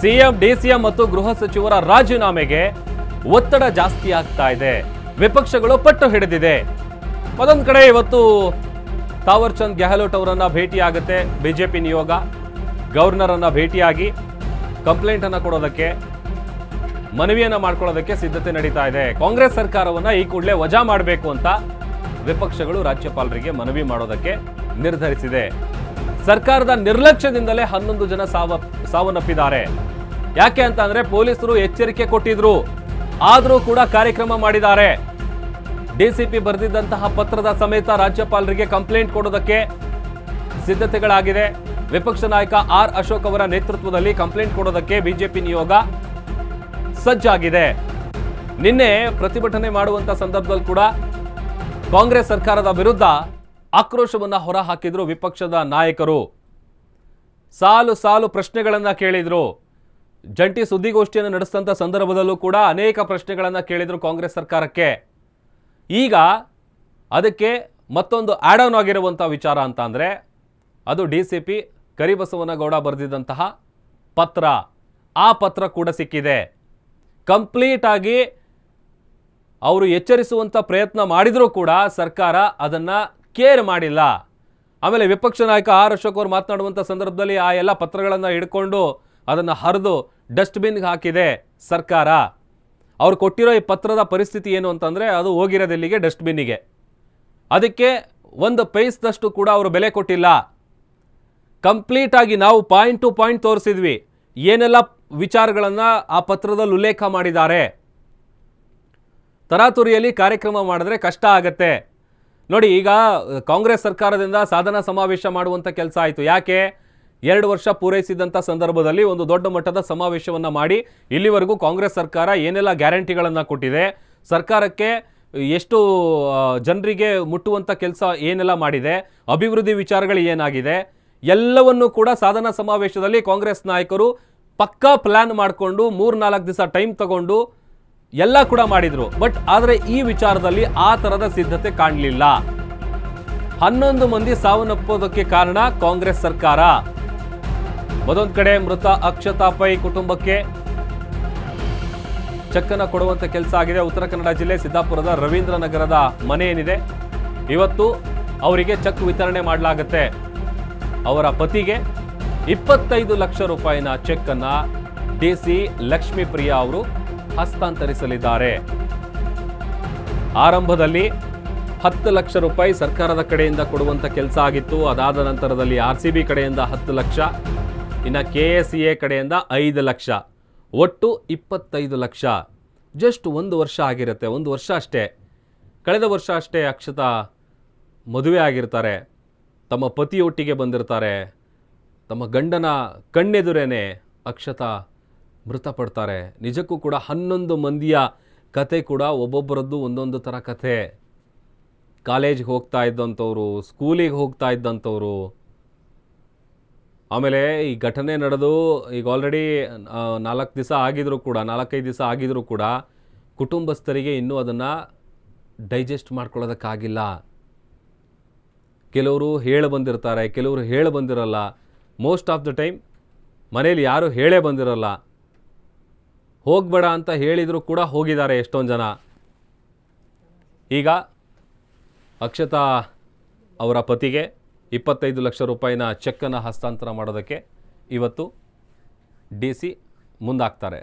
CM, DCM ಮತ್ತು ಗೃಹ ಸಚಿವರ ರಾಜೀನಾಮೆಗೆ ಒತ್ತಡ ಜಾಸ್ತಿ ಆಗ್ತಾ ಇದೆ. ವಿಪಕ್ಷಗಳು ಪಟ್ಟು ಹಿಡಿದಿದೆ. ಮತ್ತೊಂದು ಕಡೆ ಇವತ್ತು ತಾವರ್ ಚಂದ್ ಗೆಹ್ಲೋಟ್ ಅವರನ್ನ ಭೇಟಿಯಾಗುತ್ತೆ. ಬಿಜೆಪಿ ನಿಯೋಗ ಗವರ್ನರ್ ಅನ್ನ ಭೇಟಿಯಾಗಿ ಕಂಪ್ಲೇಂಟ್ ಅನ್ನ ಕೊಡೋದಕ್ಕೆ, ಮನವಿಯನ್ನ ಮಾಡ್ಕೊಳ್ಳೋದಕ್ಕೆ ಸಿದ್ಧತೆ ನಡೀತಾ ಇದೆ. ಕಾಂಗ್ರೆಸ್ ಸರ್ಕಾರವನ್ನ ಈ ಕೂಡಲೇ ವಜಾ ಮಾಡಬೇಕು ಅಂತ ವಿಪಕ್ಷಗಳು ರಾಜ್ಯಪಾಲರಿಗೆ ಮನವಿ ಮಾಡೋದಕ್ಕೆ ನಿರ್ಧರಿಸಿದೆ. ಸರ್ಕಾರದ ನಿರ್ಲಕ್ಷ್ಯದಿಂದಲೇ ಹನ್ನೊಂದು ಜನ ಸಾವ ಸಾವನ್ನಪ್ಪಿದ್ದಾರೆ. ಯಾಕೆ ಅಂತ ಅಂದ್ರೆ ಪೊಲೀಸರು ಎಚ್ಚರಿಕೆ ಕೊಟ್ಟಿದ್ರು. ಆದರೂ ಕೂಡ ಕಾರ್ಯಕ್ರಮ ಮಾಡಿದ್ದಾರೆ. ಡಿಸಿಪಿ ಬರೆದಿದ್ದಂತಹ ಪತ್ರದ ಸಮೇತ ರಾಜ್ಯಪಾಲರಿಗೆ ಕಂಪ್ಲೇಂಟ್ ಕೊಡೋದಕ್ಕೆ ಸಿದ್ಧತೆಗಳಾಗಿದೆ. ವಿಪಕ್ಷ ನಾಯಕ ಆರ್ ಅಶೋಕ್ ಅವರ ನೇತೃತ್ವದಲ್ಲಿ ಕಂಪ್ಲೇಂಟ್ ಕೊಡೋದಕ್ಕೆ ಬಿಜೆಪಿ ನಿಯೋಗ ಸಜ್ಜಾಗಿದೆ. ನಿನ್ನೆ ಪ್ರತಿಭಟನೆ ಮಾಡುವಂತ ಸಂದರ್ಭದಲ್ಲಿ ಕೂಡ ಕಾಂಗ್ರೆಸ್ ಸರ್ಕಾರದ ವಿರುದ್ಧ ಆಕ್ರೋಶವನ್ನ ಹೊರಹಾಕಿದ್ರು ವಿಪಕ್ಷದ ನಾಯಕರು. ಸಾಲು ಸಾಲು ಪ್ರಶ್ನೆಗಳನ್ನು ಕೇಳಿದರು. ಜಂಟಿ ಸುದ್ದಿಗೋಷ್ಠಿಯನ್ನು ನಡೆಸಿದಂಥ ಸಂದರ್ಭದಲ್ಲೂ ಕೂಡ ಅನೇಕ ಪ್ರಶ್ನೆಗಳನ್ನು ಕೇಳಿದರು ಕಾಂಗ್ರೆಸ್ ಸರ್ಕಾರಕ್ಕೆ. ಈಗ ಅದಕ್ಕೆ ಮತ್ತೊಂದು ಆ್ಯಡ್ ಆನ್ ಆಗಿರುವಂಥ ವಿಚಾರ ಅಂತ ಅಂದರೆ, ಅದು ಡಿ ಸಿ ಪಿ ಕರಿಬಸವನಗೌಡ ಬರೆದಿದ್ದಂತಹ ಪತ್ರ. ಆ ಪತ್ರ ಕೂಡ ಸಿಕ್ಕಿದೆ. ಕಂಪ್ಲೀಟಾಗಿ ಅವರು ಎಚ್ಚರಿಸುವಂಥ ಪ್ರಯತ್ನ ಮಾಡಿದರೂ ಕೂಡ ಸರ್ಕಾರ ಅದನ್ನು ಕೇರ್ ಮಾಡಿಲ್ಲ. ಆಮೇಲೆ ವಿಪಕ್ಷ ನಾಯಕ ಆರ್ ಅಶೋಕ್ ಅವರು ಮಾತನಾಡುವಂಥ ಸಂದರ್ಭದಲ್ಲಿ ಆ ಎಲ್ಲ ಪತ್ರಗಳನ್ನು ಹಿಡ್ಕೊಂಡು ಅದನ್ನು ಹರಿದು ಡಸ್ಟ್ಬಿನ್ಗೆ ಹಾಕಿದೆ ಸರ್ಕಾರ. ಅವ್ರು ಕೊಟ್ಟಿರೋ ಈ ಪತ್ರದ ಪರಿಸ್ಥಿತಿ ಏನು ಅಂತಂದರೆ ಅದು ಹೋಗಿರೋದೆಲ್ಲಿಗೆ ಡಸ್ಟ್ಬಿನ್ನಿಗೆ. ಅದಕ್ಕೆ ಒಂದು ಪೈಸ್ದಷ್ಟು ಕೂಡ ಅವರು ಬೆಲೆ ಕೊಟ್ಟಿಲ್ಲ. ಕಂಪ್ಲೀಟಾಗಿ ನಾವು ಪಾಯಿಂಟ್ ಟು ಪಾಯಿಂಟ್ ತೋರಿಸಿದ್ವಿ. ಏನೆಲ್ಲ ವಿಚಾರಗಳನ್ನು ಆ ಪತ್ರದಲ್ಲಿ ಉಲ್ಲೇಖ ಮಾಡಿದ್ದಾರೆ. ತರಾತುರಿಯಲ್ಲಿ ಕಾರ್ಯಕ್ರಮ ಮಾಡಿದ್ರೆ ಕಷ್ಟ ಆಗತ್ತೆ. ನೋಡಿ, ಈಗ ಕಾಂಗ್ರೆಸ್ ಸರ್ಕಾರದಿಂದ ಸಾಧನ ಸಮಾವೇಶ ಮಾಡುವಂಥ ಕೆಲಸ ಆಯಿತು. ಯಾಕೆ? ಎರಡು ವರ್ಷ ಪೂರೈಸಿದಂಥ ಸಂದರ್ಭದಲ್ಲಿ ಒಂದು ದೊಡ್ಡ ಮಟ್ಟದ ಸಮಾವೇಶವನ್ನು ಮಾಡಿ ಇಲ್ಲಿವರೆಗೂ ಕಾಂಗ್ರೆಸ್ ಸರ್ಕಾರ ಏನೆಲ್ಲ ಗ್ಯಾರಂಟಿಗಳನ್ನು ಕೊಟ್ಟಿದೆ, ಸರ್ಕಾರಕ್ಕೆ ಎಷ್ಟು ಜನರಿಗೆ ಮುಟ್ಟುವಂಥ ಕೆಲಸ ಏನೆಲ್ಲ ಮಾಡಿದೆ, ಅಭಿವೃದ್ಧಿ ವಿಚಾರಗಳು ಏನಾಗಿದೆ, ಎಲ್ಲವನ್ನೂ ಕೂಡ ಸಾಧನಾ ಸಮಾವೇಶದಲ್ಲಿ ಕಾಂಗ್ರೆಸ್ ನಾಯಕರು ಪಕ್ಕಾ ಪ್ಲಾನ್ ಮಾಡಿಕೊಂಡು ಮೂರ್ನಾಲ್ಕು ದಿವಸ ಟೈಮ್ ತಗೊಂಡು ಎಲ್ಲ ಕೂಡ ಮಾಡಿದ್ರು. ಬಟ್ ಆದರೆ ಈ ವಿಚಾರದಲ್ಲಿ ಆ ಥರದ ಸಿದ್ಧತೆ ಕಾಣಲಿಲ್ಲ. ಹನ್ನೊಂದು ಮಂದಿ ಸಾವನ್ನಪ್ಪೋದಕ್ಕೆ ಕಾರಣ ಕಾಂಗ್ರೆಸ್ ಸರ್ಕಾರ. ಮತ್ತೊಂದು ಕಡೆ ಮೃತ ಅಕ್ಷತಾ ಪೈ ಕುಟುಂಬಕ್ಕೆ ಚೆಕ್ಕನ್ನು ಕೊಡುವಂತ ಕೆಲಸ ಆಗಿದೆ. ಉತ್ತರ ಕನ್ನಡ ಜಿಲ್ಲೆ ಸಿದ್ದಾಪುರದ ರವೀಂದ್ರ ನಗರದ ಮನೆ ಏನಿದೆ? ಇವತ್ತು ಅವರಿಗೆ ಚೆಕ್ ವಿತರಣೆ ಮಾಡಲಾಗುತ್ತೆ. ಅವರ ಪತಿಗೆ ಇಪ್ಪತ್ತೈದು ಲಕ್ಷ ರೂಪಾಯಿನ ಚೆಕ್ ಅನ್ನ ಡಿ ಸಿ ಲಕ್ಷ್ಮೀಪ್ರಿಯಾ ಅವರು ಹಸ್ತಾಂತರಿಸಲಿದ್ದಾರೆ. ಆರಂಭದಲ್ಲಿ ಹತ್ತು ಲಕ್ಷ ರೂಪಾಯಿ ಸರ್ಕಾರದ ಕಡೆಯಿಂದ ಕೊಡುವಂತ ಕೆಲಸ ಆಗಿತ್ತು. ಅದಾದ ನಂತರದಲ್ಲಿ ಆರ್ ಸಿ ಬಿ ಕಡೆಯಿಂದ ಹತ್ತು ಲಕ್ಷ, ಇನ್ನು ಕೆ ಎಸ್ ಎ ಕಡೆಯಿಂದ ಐದು ಲಕ್ಷ, ಒಟ್ಟು ಇಪ್ಪತ್ತೈದು ಲಕ್ಷ. ಜಸ್ಟ್ ಒಂದು ವರ್ಷ ಆಗಿರುತ್ತೆ, ಒಂದು ವರ್ಷ ಅಷ್ಟೇ. ಕಳೆದ ವರ್ಷ ಅಷ್ಟೇ ಅಕ್ಷತಾ ಮದುವೆ ಆಗಿರ್ತಾರೆ. ತಮ್ಮ ಪತಿಯೊಟ್ಟಿಗೆ ಬಂದಿರ್ತಾರೆ. ತಮ್ಮ ಗಂಡನ ಕಣ್ಣೆದುರೇನೆ ಅಕ್ಷತಾ ಮೃತಪಡ್ತಾರೆ. ನಿಜಕ್ಕೂ ಕೂಡ ಹನ್ನೊಂದು ಮಂದಿಯ ಕತೆ ಕೂಡ ಒಬ್ಬೊಬ್ಬರದ್ದು ಒಂದೊಂದು ಥರ ಕಥೆ ಕಾಲೇಜ್ಗೆ ಹೋಗ್ತಾ ಇದ್ದಂಥವ್ರು, ಸ್ಕೂಲಿಗೆ ಹೋಗ್ತಾ ಇದ್ದಂಥವ್ರು. ಆಮೇಲೆ ಈ ಘಟನೆ ನಡೆದು ಈಗ ಆಲ್ರೆಡಿ ನಾಲ್ಕು ದಿವಸ ಆಗಿದ್ರು ಕೂಡ, ನಾಲ್ಕೈದು ದಿವಸ ಆಗಿದ್ರು ಕೂಡ ಕುಟುಂಬಸ್ಥರಿಗೆ ಇನ್ನೂ ಅದನ್ನು ಡೈಜೆಸ್ಟ್ ಮಾಡ್ಕೊಳ್ಳೋದಕ್ಕಾಗಿಲ್ಲ. ಕೆಲವರು ಹೇಳಿ ಬಂದಿರ್ತಾರೆ, ಕೆಲವರು ಹೇಳಿ ಬಂದಿರಲ್ಲ. ಮೋಸ್ಟ್ ಆಫ್ ದ ಟೈಮ್ ಮನೇಲಿ ಯಾರೂ ಹೇಳೇ ಬಂದಿರಲ್ಲ. ಹೋಗಬೇಡ ಅಂತ ಹೇಳಿದರೂ ಕೂಡ ಹೋಗಿದ್ದಾರೆ ಎಷ್ಟೊಂದು ಜನ. ಈಗ ಅಕ್ಷತಾ ಅವರ ಪತಿಗೆ ಇಪ್ಪತ್ತೈದು ಲಕ್ಷ ರೂಪಾಯಿನ ಚೆಕ್ಕನ್ನು ಹಸ್ತಾಂತರ ಮಾಡೋದಕ್ಕೆ ಇವತ್ತು ಡಿ ಸಿ ಮುಂದಾಗ್ತಾರೆ.